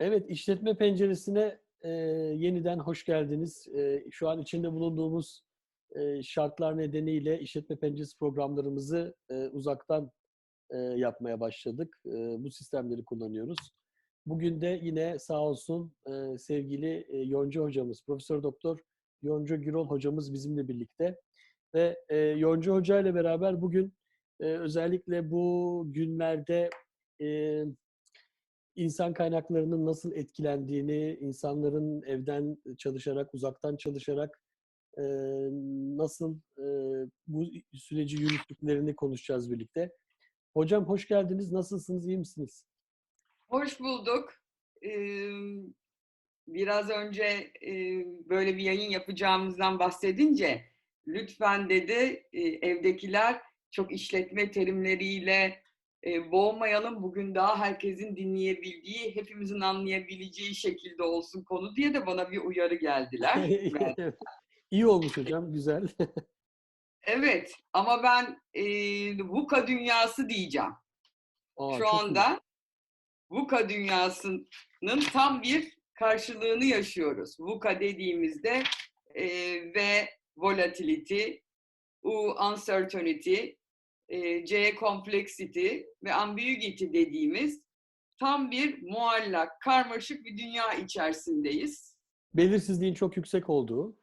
Evet, işletme penceresine e, yeniden hoş geldiniz. E, şu an içinde bulunduğumuz e, şartlar nedeniyle işletme penceresi programlarımızı e, uzaktan e, yapmaya başladık. E, bu sistemleri kullanıyoruz. Bugün de yine sağ olsun e, sevgili e, Yonca hocamız, Profesör Doktor Yonca Gürol hocamız bizimle birlikte. Ve e, Yonca Hoca ile beraber bugün e, özellikle bu günlerde e, insan kaynaklarının nasıl etkilendiğini, insanların evden çalışarak, uzaktan çalışarak e, nasıl e, bu süreci yürüttüklerini konuşacağız birlikte. Hocam hoş geldiniz. Nasılsınız? İyi misiniz? Hoş bulduk. Biraz önce böyle bir yayın yapacağımızdan bahsedince lütfen dedi evdekiler çok işletme terimleriyle e, boğmayalım. Bugün daha herkesin dinleyebildiği, hepimizin anlayabileceği şekilde olsun konu diye de bana bir uyarı geldiler. İyi olmuş hocam. Güzel. evet ama ben e, VUCA dünyası diyeceğim. Aa, Şu çok iyi. anda VUCA dünyasının tam bir karşılığını yaşıyoruz. VUCA dediğimizde e, V volatility, U uncertainty, e, C complexity ve ambiguity dediğimiz tam bir muallak, karmaşık bir dünya içerisindeyiz. Belirsizliğin çok yüksek olduğu.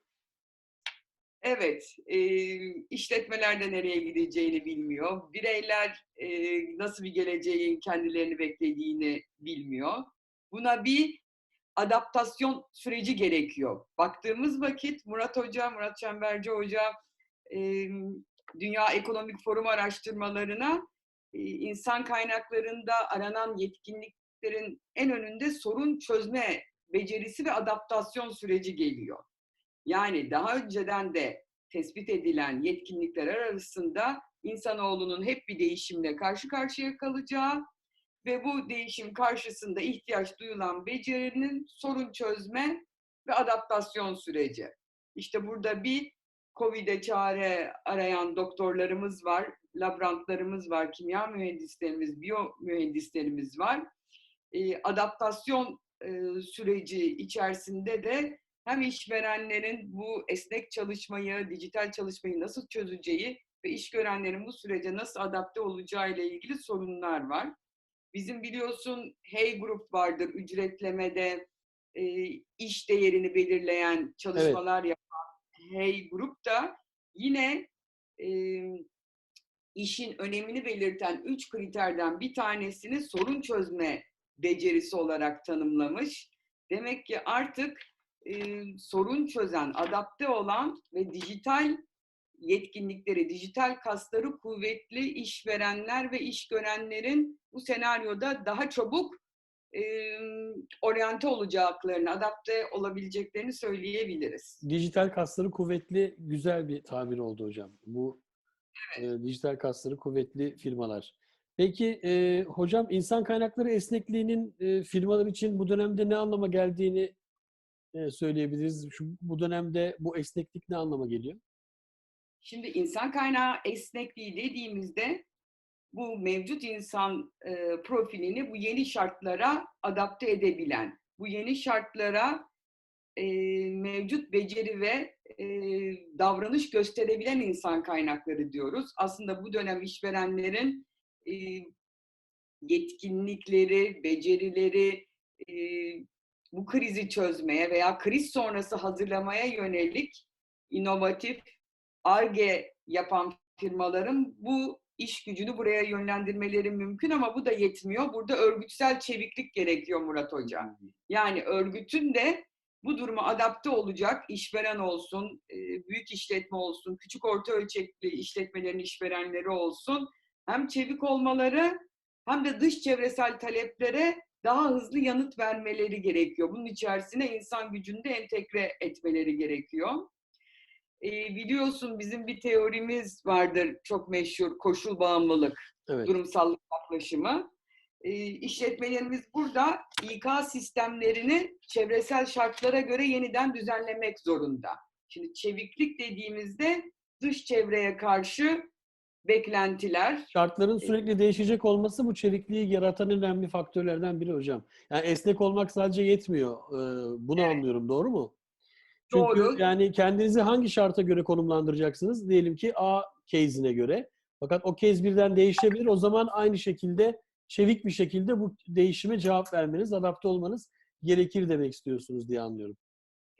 Evet, e, işletmeler de nereye gideceğini bilmiyor. Bireyler e, nasıl bir geleceğin kendilerini beklediğini bilmiyor. Buna bir adaptasyon süreci gerekiyor. Baktığımız vakit Murat Hoca, Murat Çemberci Hoca e, Dünya Ekonomik Forum araştırmalarına e, insan kaynaklarında aranan yetkinliklerin en önünde sorun çözme becerisi ve adaptasyon süreci geliyor. Yani daha önceden de tespit edilen yetkinlikler arasında insanoğlunun hep bir değişimle karşı karşıya kalacağı ve bu değişim karşısında ihtiyaç duyulan becerinin sorun çözme ve adaptasyon süreci. İşte burada bir COVID'e çare arayan doktorlarımız var, laborantlarımız var, kimya mühendislerimiz, biyo mühendislerimiz var. Ee, adaptasyon e, süreci içerisinde de hem işverenlerin bu esnek çalışmayı, dijital çalışmayı nasıl çözeceği ve iş görenlerin bu sürece nasıl adapte olacağı ile ilgili sorunlar var. Bizim biliyorsun Hey Group vardır ücretlemede e, iş değerini belirleyen çalışmalar yapan Hey Group da yine e, işin önemini belirten üç kriterden bir tanesini sorun çözme becerisi olarak tanımlamış. Demek ki artık e, sorun çözen, adapte olan ve dijital yetkinlikleri, dijital kasları kuvvetli işverenler ve iş görenlerin bu senaryoda daha çabuk e, oryante olacaklarını, adapte olabileceklerini söyleyebiliriz. Dijital kasları kuvvetli güzel bir tabir oldu hocam. Bu e, dijital kasları kuvvetli firmalar. Peki e, hocam insan kaynakları esnekliğinin e, firmalar için bu dönemde ne anlama geldiğini e, söyleyebiliriz. Şu, bu dönemde bu esneklik ne anlama geliyor? Şimdi insan kaynağı esnekliği dediğimizde bu mevcut insan e, profilini bu yeni şartlara adapte edebilen, bu yeni şartlara e, mevcut beceri ve e, davranış gösterebilen insan kaynakları diyoruz. Aslında bu dönem işverenlerin e, yetkinlikleri, becerileri e, bu krizi çözmeye veya kriz sonrası hazırlamaya yönelik inovatif, ARGE yapan firmaların bu iş gücünü buraya yönlendirmeleri mümkün ama bu da yetmiyor. Burada örgütsel çeviklik gerekiyor Murat Hoca. Yani örgütün de bu duruma adapte olacak işveren olsun, e, büyük işletme olsun, küçük orta ölçekli işletmelerin işverenleri olsun. Hem çevik olmaları hem de dış çevresel taleplere daha hızlı yanıt vermeleri gerekiyor. Bunun içerisine insan gücünü de entegre etmeleri gerekiyor. E, biliyorsun bizim bir teorimiz vardır çok meşhur koşul bağımlılık, Evet. durumsallık yaklaşımı. E, işletmelerimiz burada İK sistemlerini çevresel şartlara göre yeniden düzenlemek zorunda. Şimdi çeviklik dediğimizde dış çevreye karşı beklentiler. Şartların sürekli değişecek olması bu çevikliği yaratan önemli faktörlerden biri hocam. Yani esnek olmak sadece yetmiyor. Ee, Bunu Evet. anlıyorum. Doğru mu? Çünkü Doğru. yani kendinizi hangi şarta göre konumlandıracaksınız? Diyelim ki A case'ine göre. Fakat o case birden değişebilir. O zaman aynı şekilde çevik bir şekilde bu değişime cevap vermeniz, adapte olmanız gerekir demek istiyorsunuz diye anlıyorum.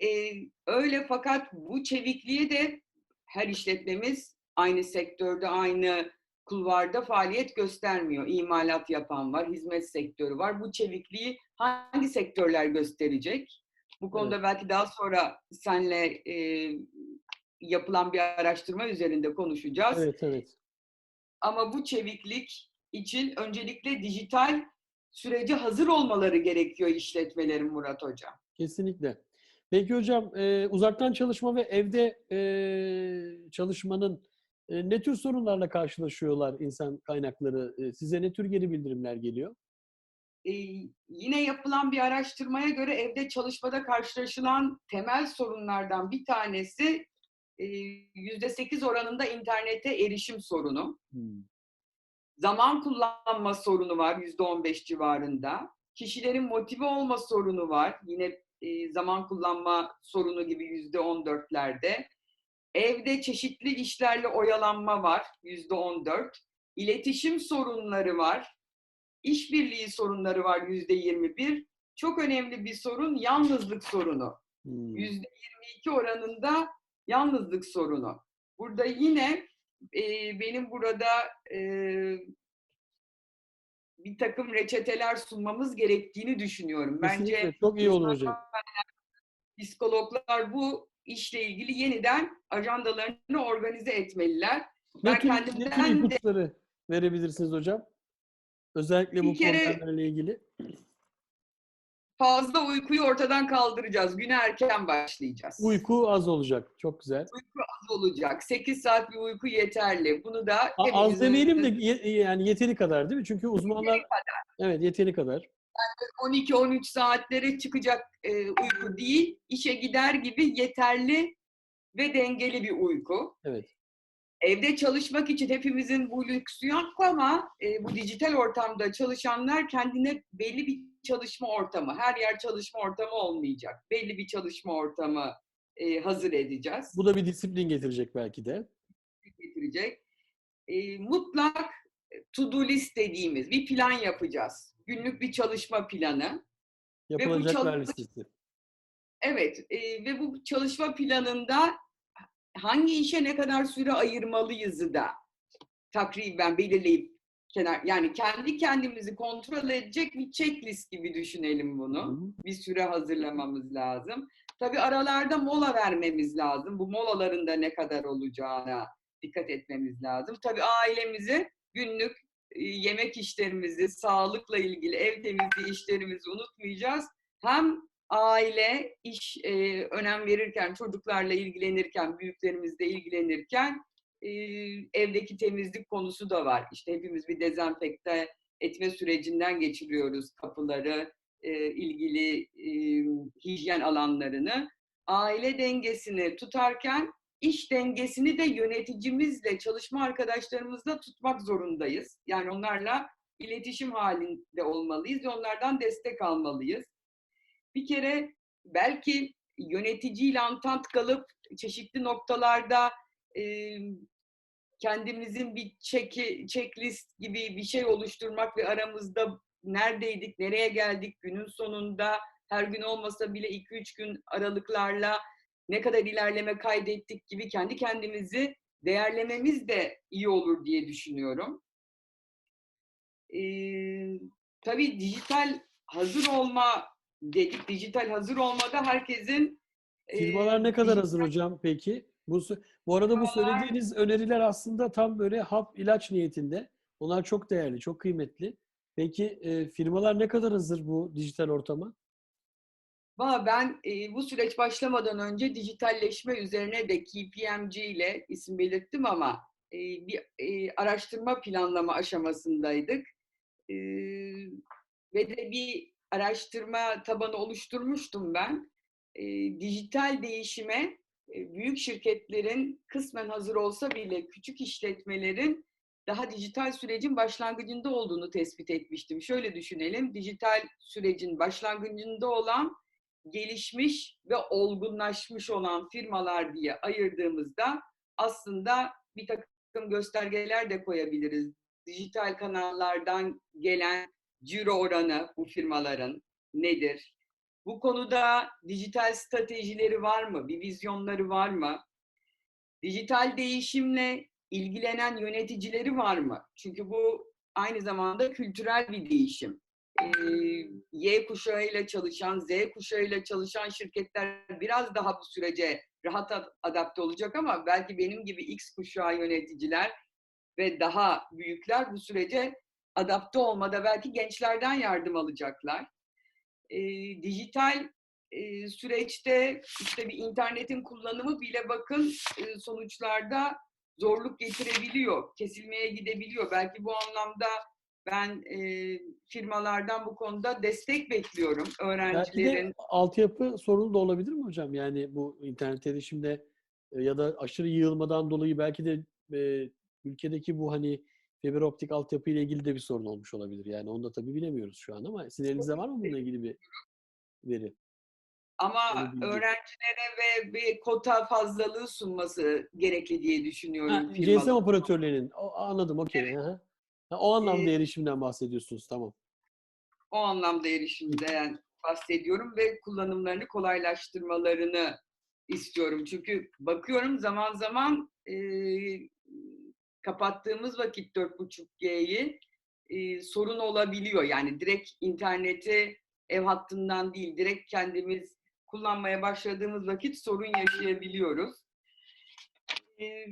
Ee, öyle fakat bu çevikliğe de her işletmemiz aynı sektörde, aynı kulvarda faaliyet göstermiyor. İmalat yapan var, hizmet sektörü var. Bu çevikliği hangi sektörler gösterecek? Bu konuda belki daha sonra senle e, yapılan bir araştırma üzerinde konuşacağız. Evet, evet. Ama bu çeviklik için öncelikle dijital sürece hazır olmaları gerekiyor işletmelerin Murat Hocam. Kesinlikle. Peki hocam, e, uzaktan çalışma ve evde e, çalışmanın e, ne tür sorunlarla karşılaşıyorlar insan kaynakları? E, size ne tür geri bildirimler geliyor? Ee, yine yapılan bir araştırmaya göre evde çalışmada karşılaşılan temel sorunlardan bir tanesi e, %8 oranında internete erişim sorunu. Hmm. Zaman kullanma sorunu var %15 civarında. Kişilerin motive olma sorunu var. Yine e, zaman kullanma sorunu gibi %14'lerde. Evde çeşitli işlerle oyalanma var %14. İletişim sorunları var. İşbirliği sorunları var %21. Çok önemli bir sorun yalnızlık sorunu. Hmm. %22 oranında yalnızlık sorunu. Burada yine e, benim burada e, bir takım reçeteler sunmamız gerektiğini düşünüyorum. Kesinlikle. Bence Çok iyi olur hocam. psikologlar bu işle ilgili yeniden ajandalarını organize etmeliler. Ne Ben tür, ne tür kendimden de verebilirsiniz hocam? Özellikle bu Bir kere- problemlerle ilgili. fazla uykuyu ortadan kaldıracağız. Güne erken başlayacağız. Uyku az olacak. Çok güzel. az olacak. 8 saat bir uyku yeterli. Bunu da A- Az hepimizin- demeyelim de ye- yani yeteri kadar değil mi? Çünkü uzmanlar evet yeteri kadar. 12-13 saatlere çıkacak e, uyku değil, işe gider gibi yeterli ve dengeli bir uyku. Evet. Evde çalışmak için hepimizin bu lüksü yok ama e, bu dijital ortamda çalışanlar kendine belli bir çalışma ortamı, her yer çalışma ortamı olmayacak. Belli bir çalışma ortamı e, hazır edeceğiz. Bu da bir disiplin getirecek belki de. getirecek. E, mutlak to-do list dediğimiz bir plan yapacağız. Günlük bir çalışma planı. Yapılacaklar listesi. Evet e, ve bu çalışma planında hangi işe ne kadar süre ayırmalıyızı da takriben belirleyip kenar yani kendi kendimizi kontrol edecek bir checklist gibi düşünelim bunu. Bir süre hazırlamamız lazım. Tabii aralarda mola vermemiz lazım. Bu molaların da ne kadar olacağına dikkat etmemiz lazım. Tabii ailemizi günlük e, yemek işlerimizi, sağlıkla ilgili ev temizliği işlerimizi unutmayacağız. Hem aile iş e, önem verirken, çocuklarla ilgilenirken, büyüklerimizle ilgilenirken e, evdeki temizlik konusu da var. İşte hepimiz bir dezenfekte etme sürecinden geçiriyoruz kapıları, e, ilgili e, hijyen alanlarını. Aile dengesini tutarken iş dengesini de yöneticimizle, çalışma arkadaşlarımızla tutmak zorundayız. Yani onlarla iletişim halinde olmalıyız ve onlardan destek almalıyız. Bir kere belki yöneticiyle antant kalıp çeşitli noktalarda e, kendimizin bir çeki, checklist gibi bir şey oluşturmak ve aramızda neredeydik, nereye geldik günün sonunda her gün olmasa bile 2-3 gün aralıklarla ne kadar ilerleme kaydettik gibi kendi kendimizi değerlememiz de iyi olur diye düşünüyorum. Ee, tabii dijital hazır olma dedik. Dijital hazır olmada herkesin e, Firmalar ne kadar dijital- hazır hocam peki? Bu, bu arada bu söylediğiniz öneriler aslında tam böyle hap ilaç niyetinde. Onlar çok değerli, çok kıymetli. Peki e, firmalar ne kadar hazır bu dijital ortama? Valla ben e, bu süreç başlamadan önce dijitalleşme üzerine de KPMG ile isim belirttim ama e, bir e, araştırma planlama aşamasındaydık. E, ve de bir araştırma tabanı oluşturmuştum ben. E, dijital değişime e, büyük şirketlerin kısmen hazır olsa bile küçük işletmelerin daha dijital sürecin başlangıcında olduğunu tespit etmiştim. Şöyle düşünelim, dijital sürecin başlangıcında olan gelişmiş ve olgunlaşmış olan firmalar diye ayırdığımızda aslında bir takım göstergeler de koyabiliriz. Dijital kanallardan gelen ciro oranı bu firmaların nedir? Bu konuda dijital stratejileri var mı? Bir vizyonları var mı? Dijital değişimle ilgilenen yöneticileri var mı? Çünkü bu aynı zamanda kültürel bir değişim. Ee, Y kuşağıyla çalışan, Z kuşağıyla çalışan şirketler biraz daha bu sürece rahat adapte olacak ama belki benim gibi X kuşağı yöneticiler ve daha büyükler bu sürece adapte olmada belki gençlerden yardım alacaklar. Ee, dijital e, süreçte işte bir internetin kullanımı bile bakın e, sonuçlarda zorluk getirebiliyor, kesilmeye gidebiliyor. Belki bu anlamda ben e, firmalardan bu konuda destek bekliyorum öğrencilerin. Belki de altyapı sorunu da olabilir mi hocam? Yani bu internet erişimde e, ya da aşırı yığılmadan dolayı belki de e, ülkedeki bu hani fiber optik altyapı ile ilgili de bir sorun olmuş olabilir. Yani onu da tabii bilemiyoruz şu an ama sizin elinizde var mı bununla ilgili bir veri? Ama öğrencilere ve bir kota fazlalığı sunması gerekli diye düşünüyorum. Ha, GSM operatörlerinin. O, anladım, okey. Evet. O anlamda ee, erişimden bahsediyorsunuz, tamam. O anlamda erişimden bahsediyorum ve kullanımlarını kolaylaştırmalarını istiyorum. Çünkü bakıyorum zaman zaman e, kapattığımız vakit 4.5G'yi e, sorun olabiliyor. Yani direkt interneti ev hattından değil, direkt kendimiz kullanmaya başladığımız vakit sorun yaşayabiliyoruz. E,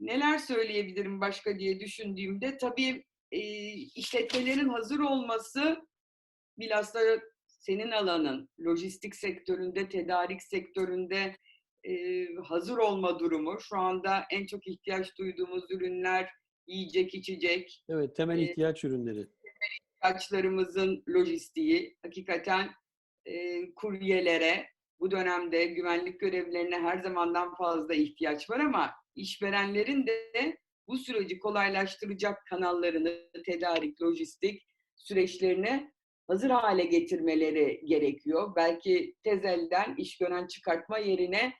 neler söyleyebilirim başka diye düşündüğümde tabii e, işletmelerin hazır olması bilhassa senin alanın lojistik sektöründe, tedarik sektöründe e, hazır olma durumu. Şu anda en çok ihtiyaç duyduğumuz ürünler yiyecek, içecek. Evet, temel ihtiyaç e, ürünleri. Temel ihtiyaçlarımızın lojistiği. Hakikaten e, kuryelere, bu dönemde güvenlik görevlilerine her zamandan fazla ihtiyaç var ama işverenlerin de bu süreci kolaylaştıracak kanallarını, tedarik, lojistik süreçlerini hazır hale getirmeleri gerekiyor. Belki tezelden iş gören çıkartma yerine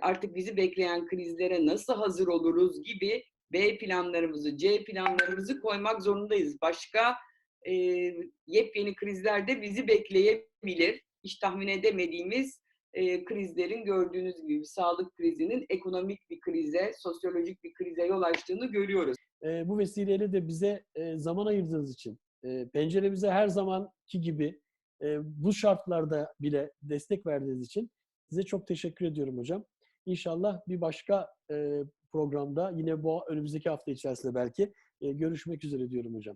artık bizi bekleyen krizlere nasıl hazır oluruz gibi B planlarımızı, C planlarımızı koymak zorundayız. Başka e, yepyeni krizler de bizi bekleyebilir. Hiç tahmin edemediğimiz e, krizlerin gördüğünüz gibi sağlık krizinin ekonomik bir krize, sosyolojik bir krize yol açtığını görüyoruz. E, bu vesileyle de bize e, zaman ayırdığınız için, e, penceremize her zamanki gibi e, bu şartlarda bile destek verdiğiniz için size çok teşekkür ediyorum hocam. İnşallah bir başka programda yine bu önümüzdeki hafta içerisinde belki görüşmek üzere diyorum hocam.